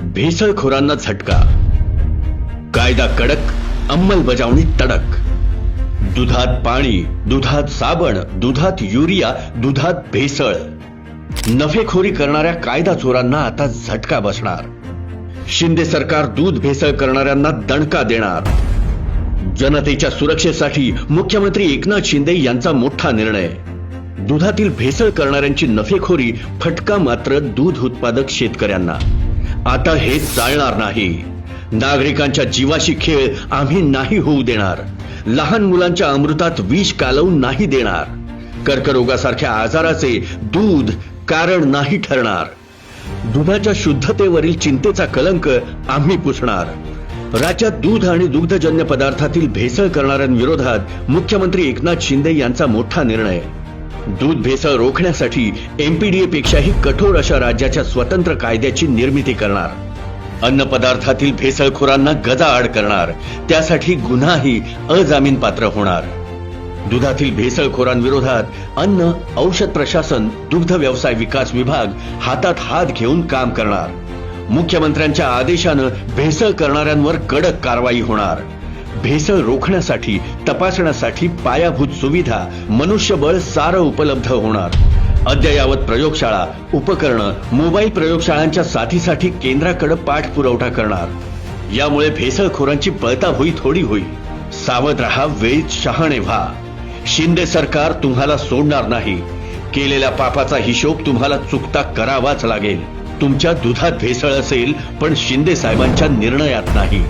भेसळखोरांना झटका. कायदा कडक अंमलबजावणी तडक. दुधात पाणी दुधात साबण दुधात युरिया दुधात भेसळ. नफेखोरी करणाऱ्या कायदा चोरांना आता झटका बसणार. शिंदे सरकार दूध भेसळ करणाऱ्यांना दणका देणार. जनतेच्या सुरक्षेसाठी मुख्यमंत्री एकनाथ शिंदे यांचा मोठा निर्णय. दुधातील भेसळ करणाऱ्यांची नफेखोरी फटका मात्र दूध उत्पादक शेतकऱ्यांना. आता हे चालणार नाही. नागरिकांच्या जीवाशी खेळ आम्ही नाही होऊ देणार. लहान मुलांच्या अमृतात विष कालवून नाही देणार. कर्करोगासारख्या आजाराचे दूध कारण नाही ठरणार. दुधाच्या शुद्धतेवरील चिंतेचा कलंक आम्ही पुसणार. राज्यात दूध आणि दुग्धजन्य पदार्थातील भेसळ करणाऱ्यांविरोधात मुख्यमंत्री एकनाथ शिंदे यांचा मोठा निर्णय. दूध भेसळ रोखण्यासाठी एमपीडीए पेक्षाही कठोर अशा राज्याच्या स्वतंत्र कायद्याची निर्मिती करणार. अन्न पदार्थातील भेसळखोरांना गजाआड करणार. त्यासाठी गुन्हाही अजामीन पात्र होणार. दुधातील भेसळखोरांविरोधात अन्न औषध प्रशासन दुग्ध व्यवसाय विकास विभाग हातात हात घेऊन काम करणार. मुख्यमंत्र्यांच्या आदेशानं भेसळ करणाऱ्यांवर कडक कारवाई होणार. भेसळ रोखण्यासाठी तपासण्यासाठी पायाभूत सुविधा मनुष्यबळ सारं उपलब्ध होणार. अद्ययावत प्रयोगशाळा उपकरणं मोबाईल प्रयोगशाळांच्या साथीसाठी केंद्राकडे पाठपुरवठा करणार. यामुळे भेसळखोरांची पळताभुई थोडी होईल सावध रहा वेळीत शहाणे व्हा. शिंदे सरकार तुम्हाला सोडणार नाही. केलेल्या पापाचा हिशोब तुम्हाला चुकता करावाच लागेल. तुमच्या दुधात भेसळ असेल पण शिंदे साहेबांच्या निर्णयात नाही.